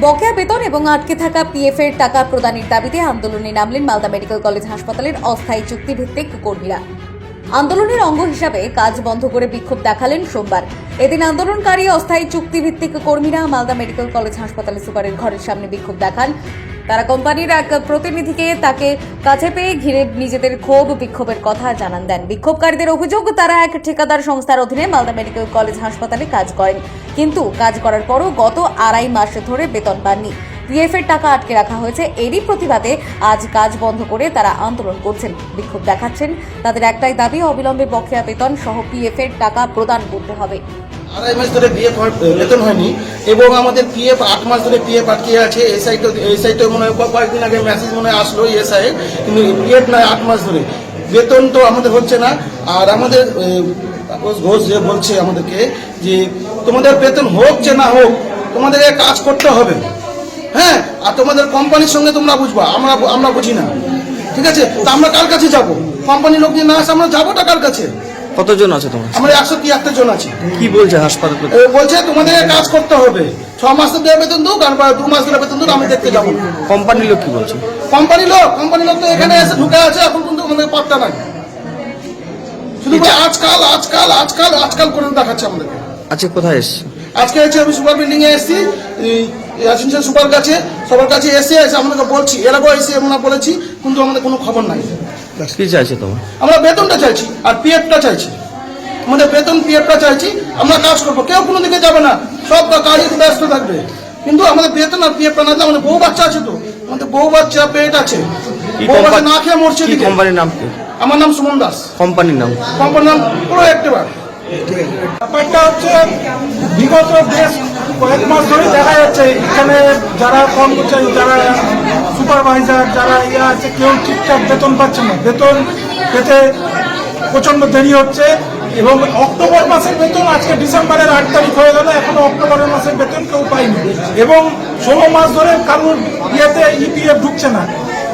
বকেয়া বেতন এবং আটকে থাকা পিএফ এর টাকা প্রদানের দাবিতে আন্দোলনে নামলেন মালদা মেডিকেল কলেজ হাসপাতালের অস্থায়ী চুক্তিভিত্তিক কর্মীরা। আন্দোলনের অঙ্গ হিসাবে কাজ বন্ধ করে বিক্ষোভ দেখালেন সোমবার। এদিন আন্দোলনকারী অস্থায়ী চুক্তিভিত্তিক কর্মীরা মালদা মেডিকেল কলেজ হাসপাতালের সুপারের ঘরের সামনে বিক্ষোভ দেখান। তারা কোম্পানির এক প্রতিনিধিকে তাকে কাছে পেয়ে ঘিরে নিজেদের ক্ষোভ বিক্ষোভের কথা জানান দেন। বিক্ষোভকারীদের অভিযোগ, তারা এক ঠিকাদার সংস্থার অধীনে মালদা মেডিকেল কলেজ হাসপাতালে কাজ করেন। কিন্তু কাজ করার পরও গত আড়াই মাস ধরে বেতন পাননি। পিএফ এর টাকা আটকে রাখা হয়েছে। এরই প্রতিবাদে আজ কাজ বন্ধ করে তারা আন্দোলন করছেন। বিক্ষোভ দেখাচ্ছেন। তাদের একটাই দাবি, অবিলম্বে বকেয়া বেতন সহ পিএফ এর টাকা প্রদান করতে হবে। আড়াই মাস ধরে পিএফ বেতন হয়নি এবং আমাদের পিএফ আট মাস ধরে পিএফ আটকে আছে। এসআই তো এসআই তো মনে হয় কয়েকদিন আগে মেসেজ মনে হয় আসলো এসআই কিন্তু পিএফ নয়, আট মাস ধরে। বেতন তো আমাদের হচ্ছে না। আর আমাদের ঘোষ যে বলছে আমাদেরকে যে তোমাদের বেতন হোক যে না হোক তোমাদের কাজ করতে হবে। হ্যাঁ? আর তোমাদের কোম্পানির সঙ্গে তোমরা বুঝবা। আমরা আমরা বুঝি না। ঠিক আছে? তা আমরা কার কাছে যাব? কোম্পানির লোক যদি না আসে, আমরা যাব কার কাছে? কতজন আছে তোমার? আমরা একশো তিয়াত্তর জন আছি। কি বলছে হাসপাতাল বলছে তোমাদের কাজ করতে হবে। ছ মাস ধরে বেতন দুক আর দু মাস ধরে বেতন দুক আমি দেখতে যাব। কোম্পানির লোক কি বলছে? কোম্পানি লোক কোম্পানি লোক তো এখানে এসে ঢুকে আছে এখন কিন্তু আমাদের পাত্তা নাই। শুধু আজকাল আজকাল আজকাল আজকাল করে দেখাচ্ছে আমাদেরকে। আজকে কোথায় এসছে? আজকে হচ্ছে আমি সুপার বিল্ডিং এ এসেছি অ্যাসিস্ট্যান্ট সুপার কাছে সবার কাছে এসে এসে আমাদেরকে বলছি এর আগেও এসে আমরা বলেছি কিন্তু আমাদের কোনো খবর নাই। কি চাইছে তোমার? আমরা বেতনটা চাইছি আর পিএফটা চাইছি। আমাদের বেতন পিএফটা চাইছি আমরা কাজ করব। কেউ কোনো দিকে যাবে না সব কাজে ব্যস্ত থাকবে। কিন্তু আমাদের বেতন আর পিএফটা না আমাদের বউ বাচ্চা আছে তো। আমাদের বউ বাচ্চা পেট আছে। বউ বাচ্চা না খেয়ে মরছে কি কোম্পানির নাম কি? আমার নাম সুমন দাস। কোম্পানির নাম? কোম্পানির নাম পুরো একটিবার ব্যাপারটা হচ্ছে বিগত বেশ কয়েক মাস ধরে দেখা যাচ্ছে, এখানে যারা কর্মচারী, যারা সুপারভাইজার যারা ইয়ে আছে, কেউ ঠিকঠাক বেতন পাচ্ছে না। বেতন পেতে প্রচণ্ড দেরি হচ্ছে এবং অক্টোবর মাসের বেতন আজকে ডিসেম্বরের আট তারিখ হয়ে গেল, এখনও অক্টোবরের মাসের বেতন কেউ পাইনি এবং ষোলো মাস ধরে কারোর ইয়েতে ইপিএফ ঢুকছে না।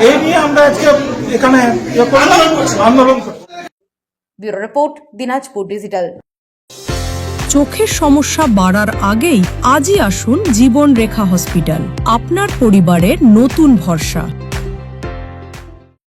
এই নিয়ে আমরা আজকে এখানে ইয়ে আন্দোলন করছি ব্যুরো রিপোর্ট, দিনাজপুর ডিজিটাল। চোখের সমস্যা বাড়ার আগেই আজই আসুন জীবন রেখা হসপিটাল। আপনার পরিবারের নতুন ভরসা।